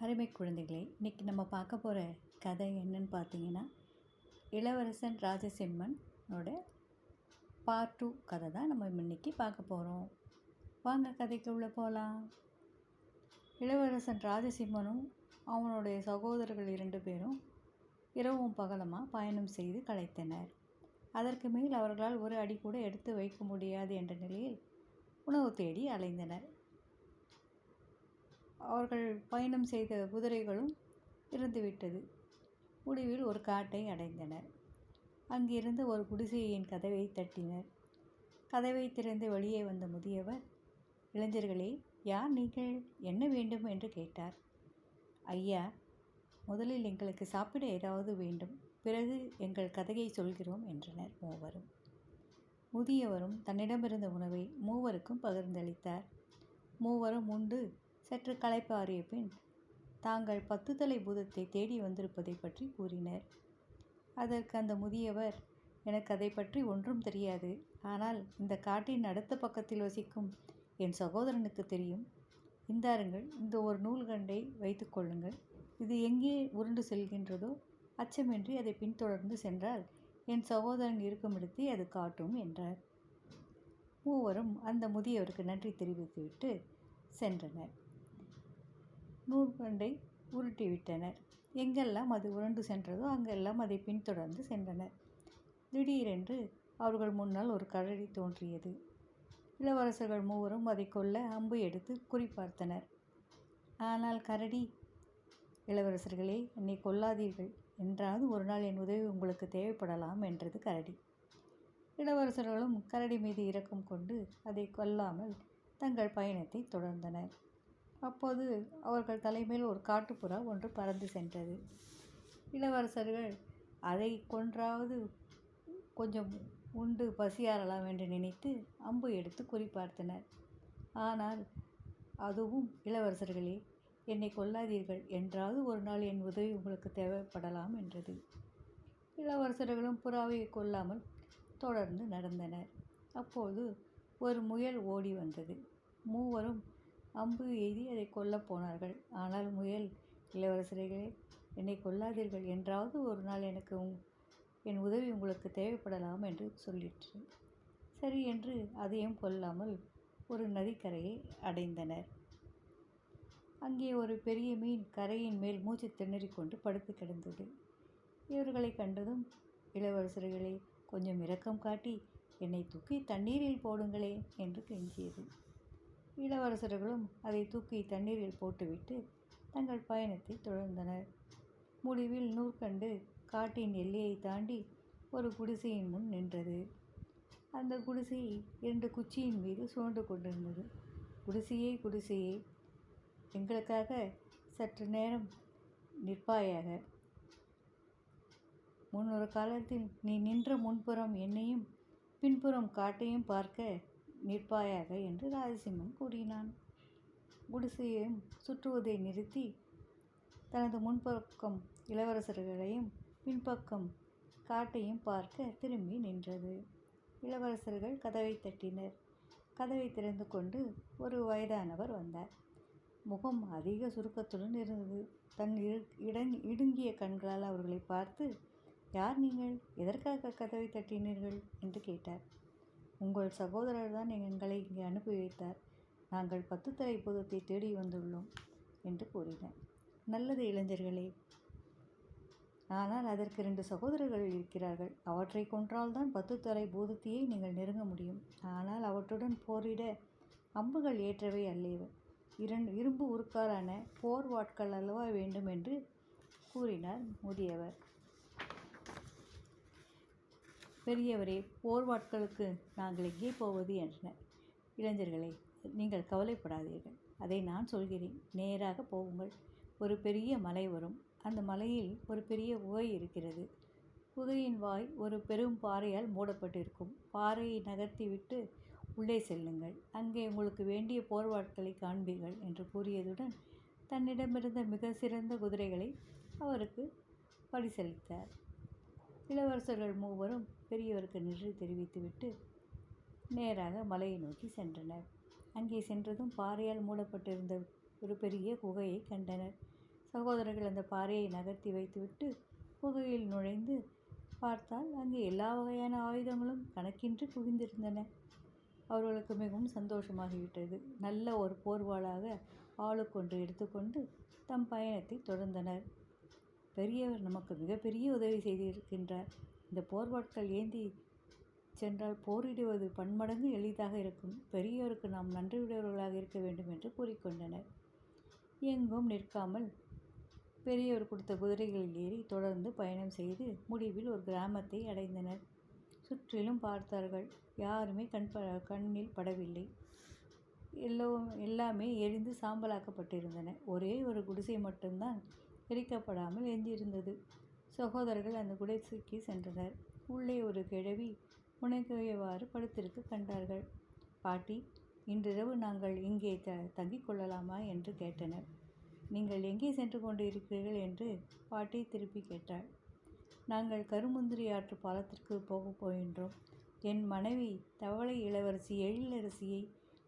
அருமை குழந்தைகளே இன்றைக்கி நம்ம பார்க்க போகிற கதை என்னன்னு பார்த்தீங்கன்னா இளவரசன் ராஜசிம்மனோட பார்ட் டூ கதை தான் நம்ம இன்னைக்கு பார்க்க போகிறோம் வாங்க கதைக்கு உள்ளே போகலாம் இளவரசன் ராஜசிம்மனும் அவனுடைய சகோதரர்கள் இரண்டு பேரும் இரவும் பகலமாக பயணம் செய்து களைத்தனர். அதற்கு மேல் அவர்களால் ஒரு அடி கூட எடுத்து வைக்க முடியாது என்ற நிலையில் உணவு தேடி அலைந்தனர். அவர்கள் பயணம் செய்த குதிரைகளும் இறந்துவிட்டது. முடிவில் ஒரு காட்டை அடைந்தனர். அங்கிருந்து ஒரு குடிசையின் கதவை தட்டினர். கதவை திறந்து வெளியே வந்த முதியவர் இளைஞர்களே யார் நீங்கள்? என்ன வேண்டும்? என்று கேட்டார். ஐயா முதலில் எங்களுக்கு சாப்பிட ஏதாவது வேண்டும். பிறகு எங்கள் கதையை சொல்கிறோம் என்றனர் மூவரும். முதியவரும் தன்னிடமிருந்த உணவை மூவருக்கும் பகிர்ந்தளித்தார். மூவரும் உண்டு சற்று களைப்பாறிய பின் தாங்கள் பத்து தலை பூதத்தை தேடி வந்திருப்பதை பற்றி கூறினர். அதற்கு அந்த முதியவர் எனக்கு அதை பற்றி ஒன்றும் தெரியாது. ஆனால் இந்த காட்டின் அடுத்த பக்கத்தில் வசிக்கும் என் சகோதரனுக்கு தெரியும். இந்தாருங்கள் இந்த ஒரு நூல்கண்டை வைத்துக்கொள்ளுங்கள் இது எங்கே உருண்டு செல்கின்றதோ அச்சமின்றி அதை பின்தொடர்ந்து சென்றால் என் சகோதரன் இருக்கும் இடத்தை அது காட்டும் என்றார். மூவரும் அந்த முதியவருக்கு நன்றி தெரிவித்துவிட்டு சென்றனர். நூற்பண்டை உருட்டிவிட்டனர். எங்கெல்லாம் அது உருண்டு சென்றதோ அங்கெல்லாம் அதை பின்தொடர்ந்து சென்றனர் திடீரென்று அவர்கள் முன்னால் ஒரு கரடி தோன்றியது. இளவரசர்கள் மூவரும் அதை கொல்ல அம்பு எடுத்து குறிப்பார்த்தனர் ஆனால் கரடி இளவரசர்களே என்னை கொல்லாதீர்கள். என்றாவது ஒரு நாள் என் உதவி உங்களுக்கு தேவைப்படலாம் என்றது கரடி. இளவரசர்களும் கரடி மீது இரக்கம் கொண்டு அதை கொல்லாமல் தங்கள் பயணத்தை தொடர்ந்தனர். அப்போது அவர்கள் தலைமையில் ஒரு காட்டுப்புறா ஒன்று பறந்து சென்றது. இளவரசர்கள் அதை கொன்றாவது கொஞ்சம் உண்டு பசியாறலாம் என்று நினைத்து அம்பு எடுத்து குறிப்பார்த்தனர் ஆனால் அதுவும் இளவரசர்களே என்னை கொல்லாதீர்கள். என்றாவது ஒரு நாள் என் உதவி உங்களுக்கு தேவைப்படலாம் என்றது. இளவரசர்களும் புறாவை கொல்லாமல் தொடர்ந்து நடந்தனர். அப்போது ஒரு முயல் ஓடி வந்தது. மூவரும் அம்பு எய்தி அதை கொல்லப் போனார்கள். ஆனால் முயல் இளவரசர்களே என்னை கொல்லாதீர்கள். என்றாவது ஒரு நாள் எனக்கு என் உதவி உங்களுக்கு தேவைப்படலாம் என்று சொல்லிற்று. சரி என்று அதையும் கொல்லாமல் ஒரு நதிக்கரையை அடைந்தனர். அங்கே ஒரு பெரிய மீன் கரையின் மேல் மூச்சு திணறிக் கொண்டு படுத்து கிடந்தது. இவர்களை கண்டதும் இளவரசர்களே கொஞ்சம் இரக்கம் காட்டி என்னை தூக்கி தண்ணீரில் போடுங்களே என்று கெஞ்சியது இளவரசர்களும் அதை தூக்கி தண்ணீரில் போட்டுவிட்டு தங்கள் பயணத்தை தொடர்ந்தனர். முடிவில் நூற்கண்டு காட்டின் எல்லையை தாண்டி ஒரு குடிசையின் முன் நின்றது. அந்த குடிசை இரண்டு குச்சியின் மீது சுழன்று கொண்டிருந்தது. குடிசையே குடிசையே. எங்களுக்காக சற்று நேரம் நிற்பாயாக. முன்னொரு காலத்தில் நீ நின்ற முன்புறம் என்னையும் பின்புறம் காட்டையும் பார்க்க நிற்பாயாக என்று ராஜசிம்மன் கூறினான். குடிசையையும் சுற்றுவதை நிறுத்தி தனது முன்பக்கம் இளவரசர்களையும் பின்பக்கம் காட்டையும் பார்க்க திரும்பி நின்றது. இளவரசர்கள் கதவை தட்டினர். கதவை திறந்து கொண்டு ஒரு வயதானவர் வந்தார். முகம் அதிக சுருக்கத்துடன் இருந்தது. தன் இடங் இடுங்கிய கண்களால் அவர்களை பார்த்து யார் நீங்கள்? எதற்காக கதவை தட்டினீர்கள்? என்று கேட்டார். உங்கள் சகோதரர் தான் எங்களை இங்கே அனுப்பி வைத்தார். நாங்கள் பத்து தலை பூதத்தை தேடி வந்துள்ளோம் என்று கூறினேன் நல்லது இளைஞர்களே. ஆனால் அதற்கு ரெண்டு சகோதரர்கள் இருக்கிறார்கள். அவற்றை கொன்றால்தான் பத்து தலை பூதத்தையே நீங்கள் நெருங்க முடியும். ஆனால் அவற்றுடன் போரிட அம்புகள் ஏற்றவை அல்லேவ. இரண்டு இரும்பு உருக்காரான போர் வாட்கள் அல்லவா வேண்டும்? என்று கூறினார் முதியவர். பெரியவரே போர் வாட்களுக்கு நாங்கள் எங்கே போவது என்றனர் இளைஞர்களே நீங்கள் கவலைப்படாதீர்கள். அதை நான் சொல்கிறேன். நேராக போகுங்கள். ஒரு பெரிய மலை வரும். அந்த மலையில் ஒரு பெரிய குகை இருக்கிறது. குகையின் வாய் ஒரு பெரும் பாறையால் மூடப்பட்டிருக்கும். பாறையை நகர்த்திவிட்டு உள்ளே செல்லுங்கள். அங்கே உங்களுக்கு வேண்டிய போர்வாட்களை காண்பீர்கள் என்று கூறியதுடன் தன்னிடமிருந்த மிக சிறந்த குதிரைகளை அவருக்கு பரிசளித்தார். இளவரசர்கள் மூவரும் பெரியவருக்கு நன்றி தெரிவித்துவிட்டு நேராக மலையை நோக்கி சென்றனர். அங்கே சென்றதும் பாறையால் மூடப்பட்டிருந்த ஒரு பெரிய குகையை கண்டனர். சகோதரர்கள் அந்த பாறையை நகர்த்தி வைத்துவிட்டு குகையில் நுழைந்து பார்த்தால் அங்கே எல்லா வகையான ஆயுதங்களும் கணக்கின்றி குவிந்திருந்தன. அவர்களுக்கு மிகவும் சந்தோஷமாகிவிட்டது. நல்ல ஒரு போர்வாளாக ஆளுக்கொன்று எடுத்துக்கொண்டு தம் பயணத்தை தொடர்ந்தனர். பெரியவர் நமக்கு மிகப்பெரிய உதவி செய்திருக்கின்றார் இந்த போர்வாட்கள் ஏந்தி சென்றால் போரிடுவது பன்மடங்கு எளிதாக இருக்கும். பெரியோருக்கு நாம் நன்றியுடையவர்களாக இருக்க வேண்டும் என்று கூறிக்கொண்டனர். எங்கும் நிற்காமல் பெரியவர் கொடுத்த குதிரைகளில் ஏறி தொடர்ந்து பயணம் செய்து முடிவில் ஒரு கிராமத்தை அடைந்தனர். சுற்றிலும் பார்த்தார்கள். யாருமே கண் ப கண்ணில் படவில்லை. எல்லோ எல்லாமே எரிந்து சாம்பலாக்கப்பட்டிருந்தன. ஒரே ஒரு குடிசை மட்டும்தான் எரிக்கப்படாமல் எஞ்சியிருந்தது. சகோதரர்கள் அந்த குடிசைக்கு சென்றனர். உள்ளே ஒரு கிழவி முனைகையவாறு படுத்திருக்க கண்டார்கள். பாட்டி இன்றிரவு நாங்கள் இங்கே த தங்கிக் கொள்ளலாமா? என்று கேட்டனர். நீங்கள் எங்கே சென்று கொண்டு இருக்கிறீர்கள் என்று பாட்டி திருப்பி கேட்டாள். நாங்கள் கருமுந்திரி ஆற்று பாலத்திற்கு போகப் போகின்றோம். என் மனைவி தவளை இளவரசி எழிலரசியை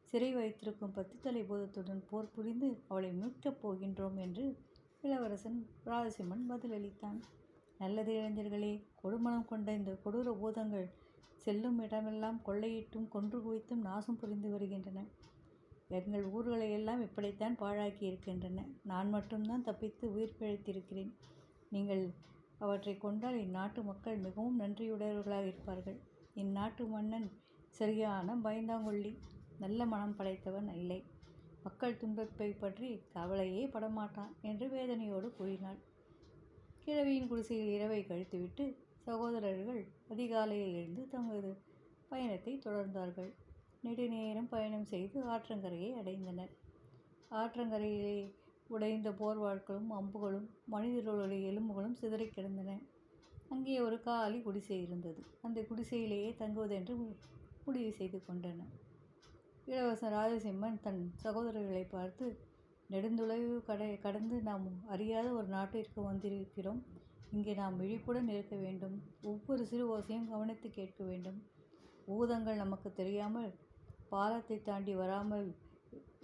சிறை வைத்திருக்கும் பத்துத்தலை பூதத்துடன் போர் புரிந்து அவளை மீட்கப் போகின்றோம் என்று இளவரசன் ராஜசிம்மன் பதிலளித்தான். நல்லது இளைஞர்களே கொடுமணம் கொண்ட இந்த கொடூர பூதங்கள் செல்லும் இடமெல்லாம் கொள்ளையிட்டும் கொன்று குவித்தும் நாசம் புரிந்து வருகின்றன. எங்கள் ஊர்களை எல்லாம் இப்படித்தான் பாழாக்கி இருக்கின்றன. நான் மட்டும்தான் தப்பித்து உயிர் பிழைத்திருக்கிறேன். நீங்கள் அவற்றை கொண்டால் இந்நாட்டு மக்கள் மிகவும் நன்றியுடையவர்களாக இருப்பார்கள். இந்நாட்டு மன்னன் சரியான பயந்தாங்கொள்ளி நல்ல மனம் படைத்தவன் இல்லை. மக்கள் துன்பத்தை பற்றி கவலையே படமாட்டான் என்று வேதனையோடு கூறினாள். கிழவியின் குடிசையில் இரவை கழித்துவிட்டு சகோதரர்கள் அதிகாலையில் எழுந்து தமது பயணத்தை தொடர்ந்தார்கள். நெடுநேரம் பயணம் செய்து ஆற்றங்கரையை அடைந்தனர். ஆற்றங்கரையிலே உடைந்த போர்வாட்களும் அம்புகளும் மனிதர்களுடைய எலும்புகளும் சிதறிக் கிடந்தன. அங்கே ஒரு காலி குடிசை இருந்தது. அந்த குடிசையிலேயே தங்குவதென்று முடிவு செய்து கொண்டனர். இளவரசன் ராஜசிம்மன் தன் சகோதரர்களை பார்த்து நெடுந்துளைவு கடை கடந்து நாம் அறியாத ஒரு நாட்டிற்கு வந்திருக்கிறோம். இங்கே நாம் விழிப்புடன் இருக்க வேண்டும். ஒவ்வொரு சிறு ஓசையும் கவனித்து கேட்க வேண்டும். பூதங்கள் நமக்கு தெரியாமல் பாலத்தை தாண்டி வராமல்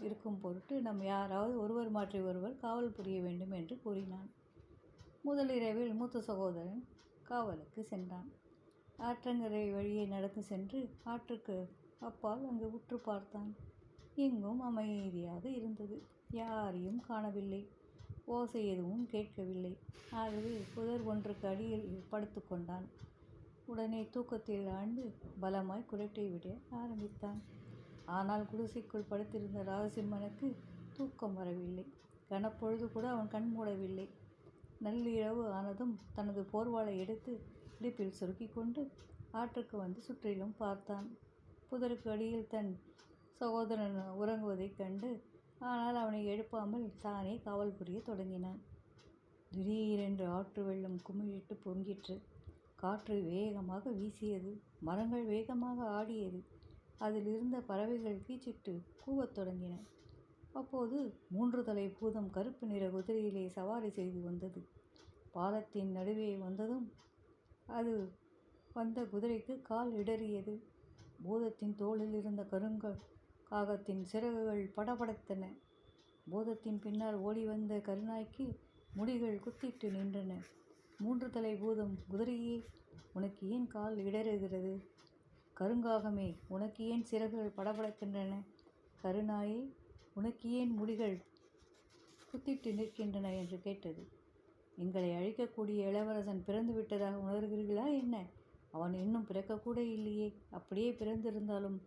இருக்கும் பொருட்டு நம் யாராவது ஒருவர் மாற்றி ஒருவர் காவல் புரிய வேண்டும் என்று கூறினான். முதலிரவில் மூத்த சகோதரன் காவலுக்கு சென்றான். ஆற்றங்கரை வழியே நடந்து சென்று ஆற்றுக்கு அப்பால் அங்கு உற்று பார்த்தான். எங்கும் அமைதியாக இருந்தது. யாரையும் காணவில்லை. ஓசை எதுவும் கேட்கவில்லை. ஆகவே புதர் ஒன்றுக்கு அடியில் படுத்து கொண்டான். உடனே தூக்கத்தில் ஆண்டு பலமாய் குரட்டை விட ஆரம்பித்தான். ஆனால் குடிசைக்குள் படுத்திருந்த ராஜசிம்மனுக்கு தூக்கம் வரவில்லை. கனப்பொழுது கூட அவன் கண் மூடவில்லை. நள்ளிரவு ஆனதும் தனது போர்வாளை எடுத்து இடுப்பில் சுருக்கி கொண்டு ஆற்றுக்கு வந்து சுற்றிலும் பார்த்தான். புதருக்கு அடியில் தன் சகோதரன் உறங்குவதைக் கண்டு ஆனால் அவனை எழுப்பாமல் தானே காவல் புரிய தொடங்கினான். திடீரென்று ஆற்று வெள்ளம் குமிழிட்டு பொங்கிற்று. காற்று வேகமாக வீசியது மரங்கள் வேகமாக ஆடியது. அதில் இருந்த பறவைகள் கீச்சிட்டு கூவத் தொடங்கின. அப்போது மூன்று தலை பூதம் கருப்பு நிற குதிரையிலே சவாரி செய்து வந்தது. பாலத்தின் நடுவே வந்ததும் அது வந்த குதிரைக்கு கால் இடறியது. பூதத்தின் தோளில் இருந்த கருங்க காகத்தின் சிறகுகள் படபடத்தன. பூதத்தின் பின்னால் ஓடி வந்த கருநாய்க்கு முடிகள் குத்திட்டு நின்றன. மூன்று தலை பூதம். குதிரையே உனக்கு ஏன் கால் இடறுகிறது? கருங்காகமே உனக்கு ஏன் சிறகுகள் படபடக்கின்றன? கருநாயே உனக்கு ஏன் முடிகள் குத்திட்டு நிற்கின்றன? என்று கேட்டது. எங்களை அழிக்கக்கூடிய இளவரசன் பிறந்து விட்டதாக உணர்கிறீர்களா என்ன? அவன் இன்னும் பிறக்கக்கூட இல்லையே. அப்படியே பிறந்திருந்தாலும்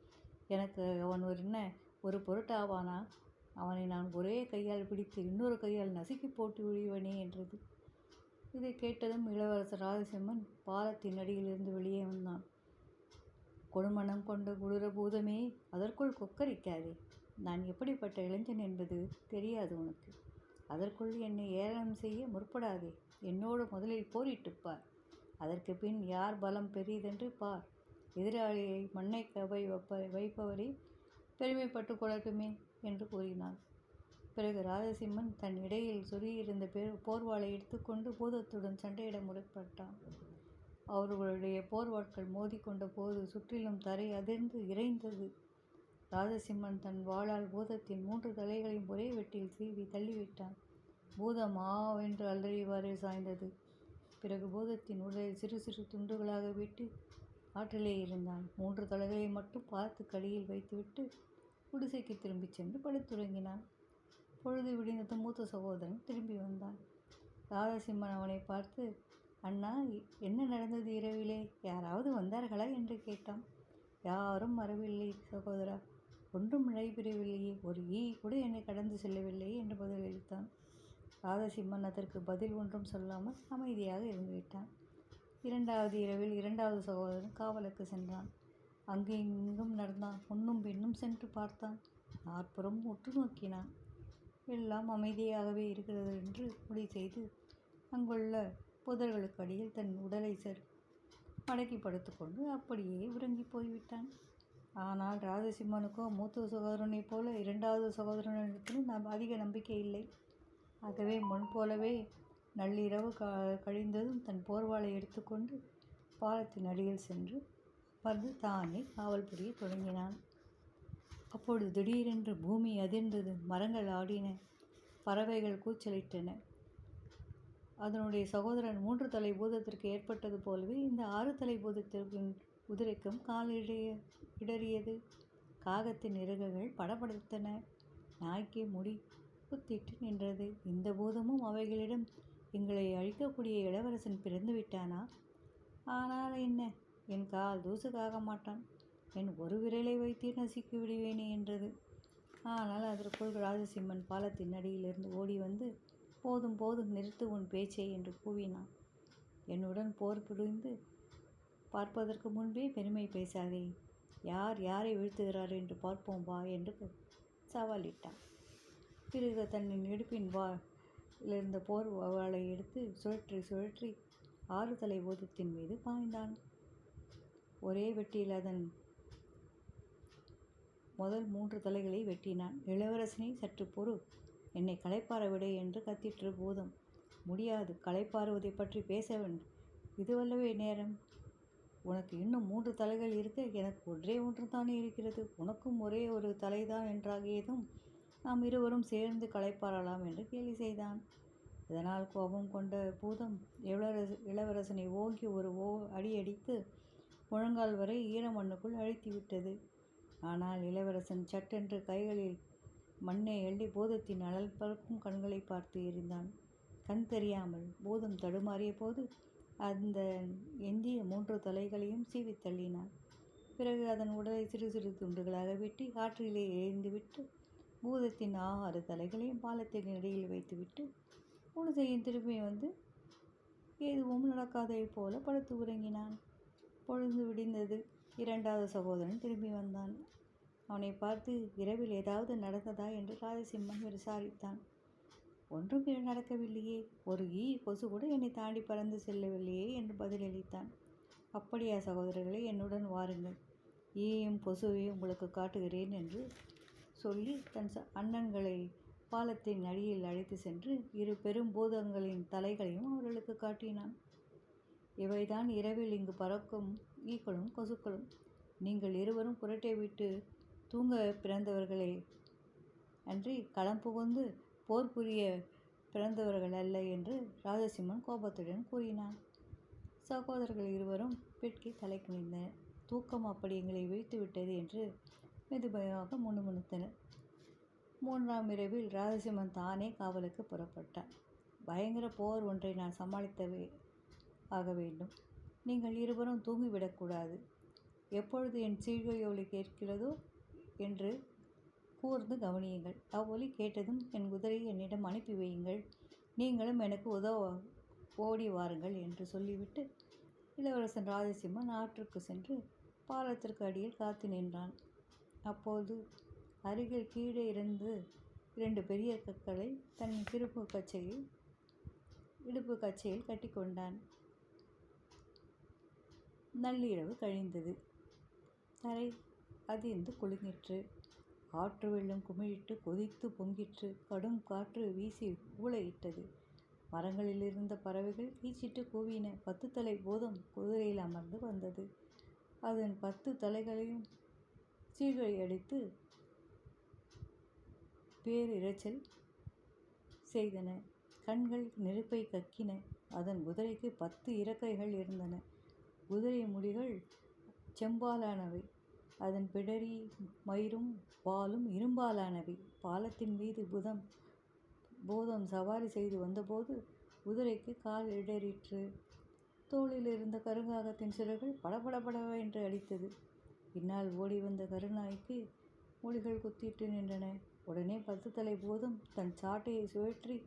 எனக்கு அவன் ஒரு என்ன? ஒரு பொருட்டாவானா? அவனை நான் ஒரே கையால் பிடித்து இன்னொரு கையால் நசுக்கி போட்டு விழிவனே என்றது. இதை கேட்டதும் இளவரசர் ராஜசிம்மன் பாலத்தின் அடியிலிருந்து வெளியே வந்தான். கொடுமணம் கொண்ட குளிர பூதமே அதற்குள் கொக்கரிக்காதே. நான் எப்படிப்பட்ட இளைஞன் என்பது தெரியாது உனக்கு. அதற்குள் என்னை ஏளனம் செய்ய முற்படாதே. என்னோடு முதலில் போரிட்டுப்பார். அதற்கு பின் யார் பலம் பெரியதென்று பார். எதிராளியை மண்ணை கவை வைப்ப வைப்பவரை பெருமைப்பட்டு கொள்ளட்டுமே என்று கூறினான். பிறகு ராஜசிம்மன் தன் இடையில் சொருகியிருந்த பெ போர்வாளை எடுத்துக்கொண்டு பூதத்துடன் சண்டையிட முற்பட்டான். அவர்களுடைய போர்வாட்கள் மோதிக்கொண்ட போது சுற்றிலும் தரை அதிர்ந்து இறைந்தது. ராஜசிம்மன் தன் வாளால் பூதத்தின் மூன்று தலைகளையும் ஒரே வெட்டில் சீவி தள்ளிவிட்டான். பூதம் ஆவென்று அலறியவாறே சாய்ந்தது. பிறகு பூதத்தின் உடலை சிறு சிறு துண்டுகளாக வெட்டி ஆற்றிலே இருந்தான் மூன்று தலைகளை மட்டும் பார்த்து கடியில் வைத்துவிட்டு குடிசைக்கு திரும்பிச் சென்று படுத்துறங்கினான் பொழுது விடிந்த மூத்த சகோதரன் திரும்பி வந்தான். ராதசிம்மன் அவனை பார்த்து அண்ணா என்ன நடந்தது இரவிலே? யாராவது வந்தார்களா? என்று கேட்டான். யாரும் வரவில்லை சகோதரா. ஒன்றும் நடைபெறவில்லையே ஒரு ஈ கூட என்னை கடந்து செல்லவில்லையே என்று பதிலளித்தான். ராதசிம்மன் அதற்கு பதில் ஒன்றும் சொல்லாமல் அமைதியாக இருந்துவிட்டான். இரண்டாவது இரவில் இரண்டாவது சகோதரன் காவலுக்கு சென்றான். அங்கு இங்கும் நடந்தான். முன்னும் பின்னும் சென்று பார்த்தான். நாற்புறம் உற்று நோக்கினான். எல்லாம் அமைதியாகவே இருக்கிறது என்று முடிவு செய்து அங்குள்ள புதர்களுக்கு அடியில் தன் உடலை சர் மடக்கி படுத்துக்கொண்டு அப்படியே உறங்கி போய்விட்டான். ஆனால் ராஜசிம்மனுக்கும் மூத்த சகோதரனைப் போல இரண்டாவது சகோதரனிடத்தில் நம் அதிக நம்பிக்கை இல்லை. ஆகவே முன் போலவே நள்ளிரவு க கழிந்ததும் தன் போர்வாளை எடுத்துக்கொண்டு பாலத்தின் அடியில் சென்று வந்து தானே காவல் புரிய தொடங்கினான். அப்பொழுது திடீரென்று பூமி அதிர்ந்தது. மரங்கள் ஆடின பறவைகள் கூச்சலிட்டன. அதனுடைய சகோதரன் மூன்று தலை பூதத்திற்கு ஏற்பட்டது போலவே இந்த ஆறு தலை பூதத்திற்கு குதிரைக்கும் கால் இடைய இடறியது. காகத்தின் இறகுகள் படபடத்தன. நாய்க்கு முடி குத்திட்டு நின்றது. இந்த போதுமும் அவைகளிடம் எங்களை அழிக்கக்கூடிய இளவரசன் பிறந்து விட்டானா? ஆனால் என்ன? என் கால் தூசுக்காக மாட்டான். என் ஒரு விரலை வைத்தே நசுக்கி விடுவேனே என்றது. ஆனால் அதற்குள் ராஜசிம்மன் பாலத்தின் அடியிலிருந்து ஓடி வந்து போதும் போதும் நிறுத்து உன் பேச்சை என்று கூவினான். என்னுடன் போர் புரிந்து பார்ப்பதற்கு முன்பே பெருமை பேசாதே. யார் யாரை வீழ்த்துகிறார் என்று பார்ப்போம் வா என்று சவாலிட்டான். பிறகு தன்னின் இடுப்பின் வா இருந்த போர் வாளை எடுத்து சுழற்றி சுழற்றி ஆறு தலை பூதத்தின் மீது பாய்ந்தான். ஒரே வெட்டியில் அதன் முதல் மூன்று தலைகளை வெட்டினான். இளவரசனை சற்று பொறு. என்னை களைப்பார விடு என்று கத்திற்று போதும். முடியாது. களைப்பாறுவதை பற்றி பேச வேண்டும். இதுவல்லவே நேரம். உனக்கு இன்னும் மூன்று தலைகள் இருக்க எனக்கு ஒன்றே ஒன்று தானே இருக்கிறது. உனக்கும் ஒரே ஒரு தலைதான் என்றாகியதும் நாம் இருவரும் சேர்ந்து களைப்பாறலாம் என்று கேலி செய்தான். இதனால் கோபம் கொண்ட பூதம் இளவரச இளவரசனை ஓங்கி ஒரு ஓ அடி அடித்து முழங்கால் வரை ஈரமண்ணுக்குள் அழுத்தி விட்டது ஆனால் இளவரசன் சட்டென்று கைகளில் மண்ணை எள்ளி பூதத்தின் அழல் பறக்கும் கண்களை பார்த்து எறிந்தான் கண் தெரியாமல் பூதம் தடுமாறிய போது அந்த எஞ்சிய மூன்று தலைகளையும் சீவி தள்ளினான். பிறகு அதன் உடலை சிறு சிறு துண்டுகளாக வெட்டி காற்றிலே எரிந்துவிட்டு பூதத்தின் ஆறு தலைகளையும் பாலத்தின் இடையில் வைத்துவிட்டு குடிசையின் திரும்பி வந்து எதுவும் நடக்காதைப் போல படுத்து உறங்கினான். பொழுது விடிந்தது. இரண்டாவது சகோதரன் திரும்பி வந்தான். அவனை பார்த்து இரவில் ஏதாவது நடந்ததா என்று ராஜசிம்மன் விசாரித்தான். ஒன்றும் இ- நடக்கவில்லையே. ஒரு ஈ கொசு கூட என்னை தாண்டி பறந்து செல்லவில்லையே என்று பதிலளித்தான். அப்படியா சகோதரர்களே என்னுடன் வாருங்கள். ஈயும் கொசுவையும் உங்களுக்கு காட்டுகிறேன் என்று சொல்லி தன் ச- அண்ணன்களை பாலத்தின் அடியில் அழைத்து சென்று இரு பெரும் பூதங்களின் தலைகளையும் அவர்களுக்கு காட்டினான். இவைதான் இரவில் இங்கு பறக்கும் ஈக்களும் கொசுக்களும். நீங்கள் இருவரும் புரட்டை விட்டு தூங்க பிறந்தவர்களே. அன்றி களம் புகுந்து போர் புரிய பிறந்தவர்கள் அல்ல என்று ராஜசிம்மன் கோபத்துடன் கூறினான். சகோதரர்கள் இருவரும் பிட்கி தலை குனிந்தனர் தூக்கம் அப்படி எங்களை வீழ்த்து விட்டது என்று மெதுபயமாக முணுமுணுத்தனர். மூன்றாம் இரவில் ராஜசிம்மன் தானே காவலுக்கு புறப்பட்டான். பயங்கர போர் ஒன்றை நான் சமாளித்தவே ஆக வேண்டும். நீங்கள் இருவரும் தூங்கிவிடக்கூடாது. எப்பொழுது என் சீழ்கை கேட்கிறதோ என்று கூர்ந்து கவனியுங்கள். அவ்வொலி கேட்டதும் என் குதிரையை என்னிடம் அனுப்பி வையுங்கள். நீங்களும் எனக்கு உதவ ஓடி வாருங்கள் என்று சொல்லிவிட்டு இளவரசன் ராஜசிம்மன் ஆற்றுக்கு சென்று பாலத்திற்கு அடியில் காத்து நின்றான். அப்போது அருகில் கீழே இருந்து இரண்டு பெரிய கற்களை தன் திருப்பு கச்சையில் இடுப்பு கச்சையில் கட்டிக்கொண்டான் நள்ளிரவு கழிந்தது. தரை அதிர்ந்து குலுங்கிற்று. ஆற்று வெள்ளம் குமிழிட்டு கொதித்து பொங்கிற்று கடும் காற்று வீசி ஊழையிட்டது மரங்களில் இருந்த பறவைகள் ஈச்சிட்டு கூவின பத்து தலை போதும் குதிரையில் அமர்ந்து வந்தது. அதன் பத்து தலைகளையும் சீழ்கழி அடித்து பேரிரைச்சல் செய்தன. கண்கள் நெருப்பை கக்கின. அதன் குதிரைக்கு பத்து இறக்கைகள் இருந்தன. குதிரை முடிகள் செம்பாலானவை. அதன் பிடரி மயிரும் வாலும் இரும்பாலானவை. பாலத்தின் மீது புதம் பூதம் சவாரி செய்து வந்தபோது குதிரைக்கு கால் இடறிற்று. தோளில் இருந்த கருங்காகத்தின் சிறகுகள் படபடபடவென்று அடித்தது. பின்னால் ஓடி வந்த கருநாய்க்கு மொழிகள் குத்திட்டு நின்றன. உடனே பத்து தலை போதும் தன் சாட்டையை சுழற்றி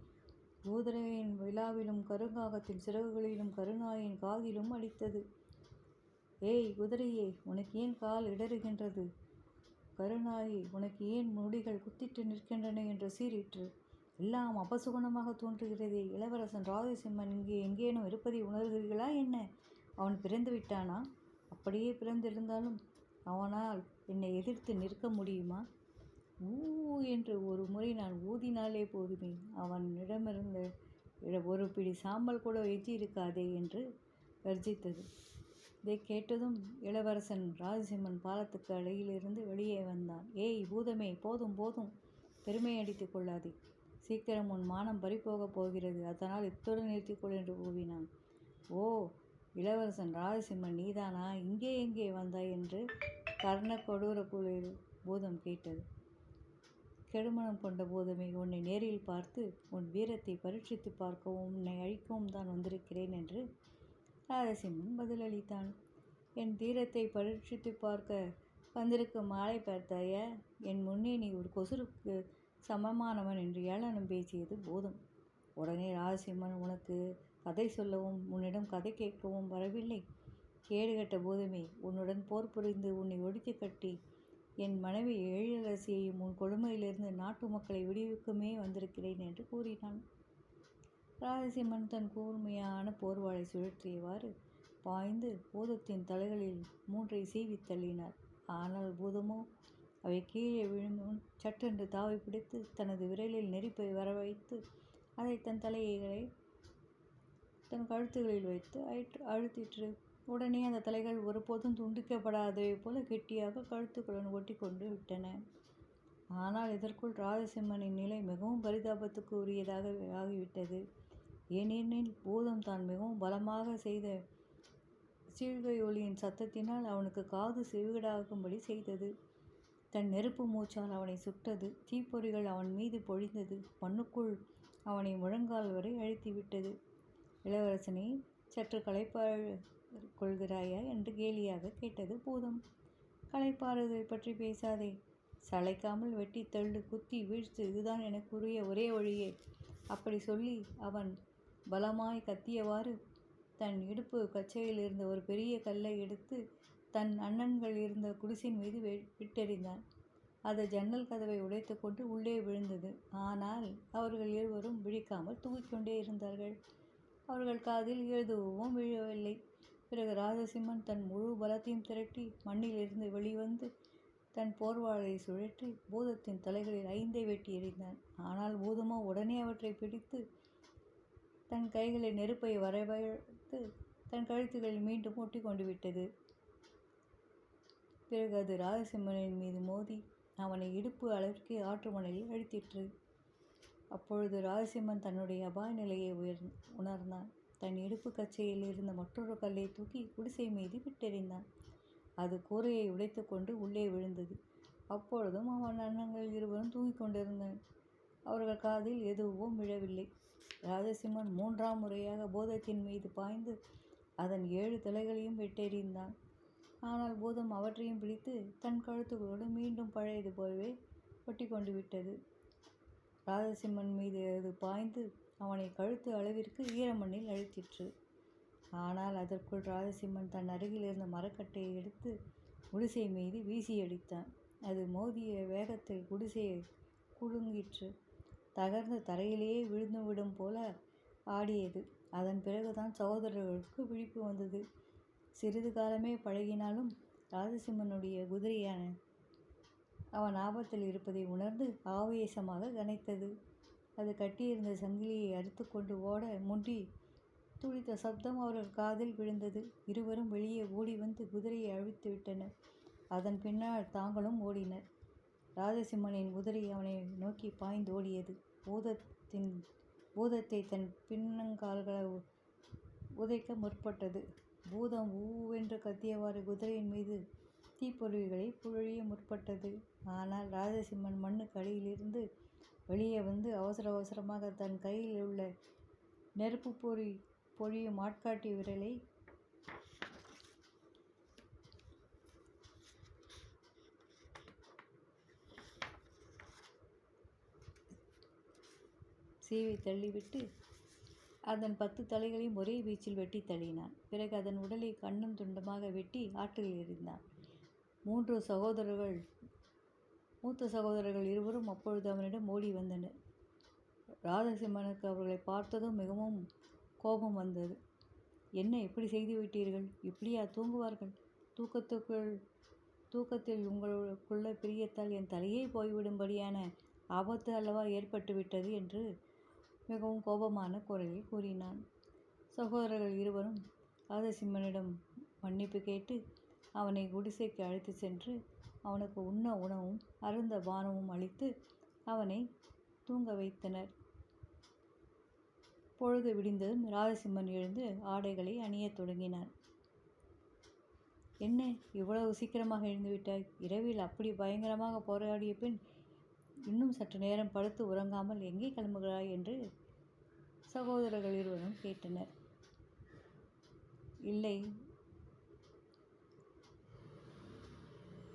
குதிரையின் விழாவிலும் கருங்காகத்தின் சிறகுகளிலும் கருநாயின் காதிலும் அடித்தது. ஏய் குதிரையே உனக்கு ஏன் கால் இடறுகின்றது? கருணாயி உனக்கு ஏன் முடிகள் குத்திட்டு நிற்கின்றன என்று சீறிற்று. எல்லாம் அபசுகுணமாக தோன்றுகிறதே. இளவரசன் ராஜசிம்மன் இங்கே எங்கேனும் இருப்பதை உணர்கிறீர்களா என்ன? அவன் பிறந்து விட்டானா? அப்படியே பிறந்திருந்தாலும் அவனால் என்னை எதிர்த்து நிற்க முடியுமா? ஊ என்று ஒரு முறை நான் ஊதினாலே போதுமே. அவனிடமிருந்த ஒரு பிடி சாம்பல் கூட எஞ்சி இருக்காதே என்று கர்ஜித்தது. இதை கேட்டதும் இளவரசன் ராஜசிம்மன் பாலத்துக்கு அருகிலிருந்து வெளியே வந்தான். ஏய் பூதமே போதும் போதும் பெருமை அடித்து கொள்ளாதே. சீக்கிரம் உன் மானம் பறிபோகப் போகிறது. அதனால் இத்துடன் நிறுத்திக்கொள் என்று கூவினான். ஓ இளவரசன் ராஜசிம்மன் நீதானா? இங்கே எங்கே வந்தாய்? என்று கர்ண கொடூர குளிர் பூதம் கேட்டது. கெடுமனம் கொண்ட பூதமே உன்னை நேரில் பார்த்து உன் வீரத்தை பரீட்சித்து பார்க்கவும் உன்னை அழிக்கவும் தான் வந்திருக்கிறேன் என்று ராஜசிம்மன் பதிலளித்தான் என் தீரத்தை பரீட்சித்து பார்க்க வந்திருக்கும் மாலை பார்த்தாய? என் முன்னே நீ ஒரு கொசுருக்கு சமமானவன் என்று ஏளனம் பேசியது போதும். உடனே ராஜசிம்மன் உனக்கு கதை சொல்லவும் உன்னிடம் கதை கேட்கவும் வரவில்லை. கேடுகட்ட போதுமே. உன்னுடன் போர் புரிந்து உன்னை ஒடித்து கட்டி என் மனைவி எழிலரசியையும் உன் கொடுமையிலிருந்து நாட்டு மக்களை விடுவிக்குமே வந்திருக்கிறேன் என்று கூறினான். ராஜசிம்மன் தன் கூர்மையான போர்வாளை சுழற்றியவாறு பாய்ந்து பூதத்தின் தலைகளில் மூன்றை சீவி தள்ளினார். ஆனால் பூதமோ அவை கீழே விழுந்தும் சட்டென்று தாவி பிடித்து தனது விரலில் நெருப்பை வரவைத்து அதை தன் தலைகளை தன் கழுத்துகளில் வைத்து அயிற்று அழுத்திற்று. உடனே அந்த தலைகள் ஒருபோதும் துண்டிக்கப்படாதவை போல கெட்டியாக கழுத்துக்களுடன் ஒட்டி கொண்டு விட்டன. ஆனால் இதற்குள் ராஜசிம்மனின் நிலை மிகவும் பரிதாபத்துக்கு உரியதாக ஆகிவிட்டது. ஏனெனில் பூதம் தான் மிகவும் பலமாக செய்த சீழ்கை ஒளியின் சத்தத்தினால் அவனுக்கு காது செவிகடாகும்படி செய்தது. தன் நெருப்பு மூச்சால் அவனை சுட்டது. தீப்பொறிகள் அவன் மீது பொழிந்தது. மண்ணுக்குள் அவனை முழங்கால் வரை அழுத்திவிட்டது. இளவரசனை சற்று களைப்பாள் கொள்கிறாயா? என்று கேலியாக கேட்டது பூதம். களைப்பாறுதை பற்றி பேசாதே. சளைக்காமல் வெட்டி தள்ளு குத்தி வீழ்த்து இதுதான் எனக்குரிய ஒரே வழியே அப்படி சொல்லி அவன் பலமாய் கத்தியவாறு தன் இடுப்பு கச்சையில் இருந்த ஒரு பெரிய கல்லை எடுத்து தன் அண்ணன்கள் இருந்த குடிசின் மீது விட்டெறிந்தான். அது ஜன்னல் கதவை உடைத்துக்கொண்டு உள்ளே விழுந்தது. ஆனால் அவர்கள் இருவரும் விழிக்காமல் தூங்கிக்கொண்டே இருந்தார்கள். அவர்கள் காதில் எழுதுவும் விழவில்லை. பிறகு ராஜசிம்மன் தன் முழு பலத்தையும் திரட்டி மண்ணிலிருந்து வெளிவந்து தன் போர்வாளை சுழற்றி பூதத்தின் தலைகளில் ஐந்தை வெட்டி எறிந்தான். ஆனால் பூதமோ உடனே அவற்றை பிடித்து தன் கைகளில் நெருப்பை வரவழைத்து தன் கழுத்துகளில் மீண்டும் ஒட்டி கொண்டு விட்டது. பிறகு அது ராஜசிம்மனின் மீது மோதி அவனை இடுப்பு அளவிற்கு ஆற்று மணலில் அழுத்திற்று. அப்பொழுது ராஜசிம்மன் தன்னுடைய அபாய நிலையை உயர் உணர்ந்தான். தன் இடுப்பு கச்சையில் இருந்த மற்றொரு கல்லை தூக்கி குடிசை மீது விட்டெறிந்தான். அது கூரையை உடைத்துக்கொண்டு உள்ளே விழுந்தது. அப்பொழுதும் அவன் அண்ணங்கள் இருவரும் தூங்கிக் கொண்டிருந்தனர். அவர்கள் காதில் எதுவும் விழவில்லை. ராஜசிம்மன் மூன்றாம் முறையாக பூதத்தின் மீது பாய்ந்து அதன் ஏழு தலைகளையும் வெட்டெறிந்தான். ஆனால் பூதம் அவற்றையும் பிடித்து தன் கழுத்துகளோடு மீண்டும் பழையது போலவே ஒட்டி கொண்டு விட்டது. ராஜசிம்மன் மீது அது பாய்ந்து அவனை கழுத்து அளவிற்கு ஈரமண்ணில் அழுத்திற்று. ஆனால் அதற்குள் ராஜசிம்மன் தன் அருகில் இருந்த மரக்கட்டையை எடுத்து குடிசை மீது வீசி அடித்தான் அது மோதிய வேகத்தில் குடிசையை குலுங்கிற்று. தகர்ந்து தரையிலேயே விழுந்துவிடும் போல ஆடியது. அதன் பிறகுதான் சகோதரர்களுக்கு விழிப்பு வந்தது. சிறிது காலமே பழகினாலும் ராஜசிம்மனுடைய குதிரையான அவன் ஆபத்தில் இருப்பதை உணர்ந்து ஆவேசமாக கனைத்தது. அது கட்டியிருந்த சங்கிலியை அறுத்துக்கொண்டு ஓட முண்டி துளித்த சப்தம் அவர்கள் காதில் விழுந்தது. இருவரும் வெளியே ஓடி வந்து குதிரையை அழித்து விட்டனர். அதன் பின்னால் தாங்களும் ஓடினர். ராஜசிம்மனின் குதிரை அவனை நோக்கி பாய்ந்தோடியது பூதத்தின் பூதத்தை தன் பின்னங்கால்களை உதைக்க முற்பட்டது. பூதம் ஊவென்று கத்தியவாறு குதிரையின் மீது தீப்பொறிகளை புழிய முற்பட்டது. ஆனால் ராஜசிம்மன் மண்ணுக்கு அடியிலிருந்து வெளியே வந்து அவசர அவசரமாக தன் கையில் உள்ள நெருப்பு பொறி பொழியும் ஆட்காட்டி விரலை சீவி தள்ளிவிட்டு அதன் பத்து தலைகளையும் ஒரே வீச்சில் வெட்டி தள்ளினான். பிறகு அதன் உடலை கண்ணும் துண்டமாக வெட்டி ஆற்றில் எறிந்தான். மூன்று சகோதரர்கள் மூத்த சகோதரர்கள் இருவரும் அப்பொழுது அவனிடம் ஓடி வந்தனர். ராதசிம்மனுக்கு அவர்களை பார்த்ததும் மிகவும் கோபம் வந்தது. என்ன இப்படி செய்து விட்டீர்கள்? இப்படியா தூங்குவார்கள்? தூக்கத்துக்குள் தூக்கத்தில் உங்களுக்குள்ள பிரியத்தால் என் தலையே போய்விடும்படியான ஆபத்து அல்லவா ஏற்பட்டு விட்டது என்று மிகவும் கோபமான குரலில் கூறினான். சகோதரர்கள் இருவரும் ராதசிம்மனிடம் மன்னிப்பு கேட்டு அவனை குடிசைக்கு அழைத்து சென்று அவனுக்கு உண்ண உணவும் அருந்த பானமும் அளித்து அவனை தூங்க வைத்தனர். பொழுது விடிந்ததும் ராஜசிம்மன் எழுந்து ஆடைகளை அணியத் தொடங்கினான். என்ன இவ்வளவு சீக்கிரமாக எழுந்துவிட்டாய் இரவில் அப்படி பயங்கரமாக போராடிய பின் இன்னும் சற்று நேரம் படுத்து உறங்காமல் எங்கே கிளம்புகிறாய் என்று சகோதரர்கள் இருவரும் கேட்டனர். இல்லை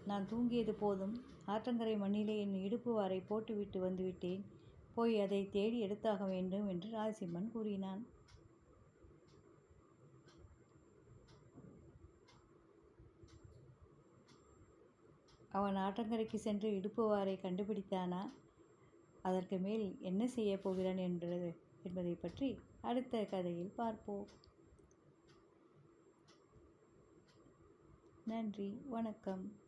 நான் தூங்கியது போதும். ஆற்றங்கரை மண்ணிலே என் இடுப்பு வாரை போட்டுவிட்டு வந்துவிட்டேன். போய் அதை தேடி எடுத்தாக வேண்டும் என்று ராஜசிம்மன் கூறினான். அவன் ஆற்றங்கரைக்கு சென்று இடுப்புவாரை கண்டுபிடித்தானா? அதற்கு மேல் என்ன செய்ய போகிறான் என்றது என்பதை பற்றி அடுத்த கதையில் பார்ப்போம். நன்றி வணக்கம்.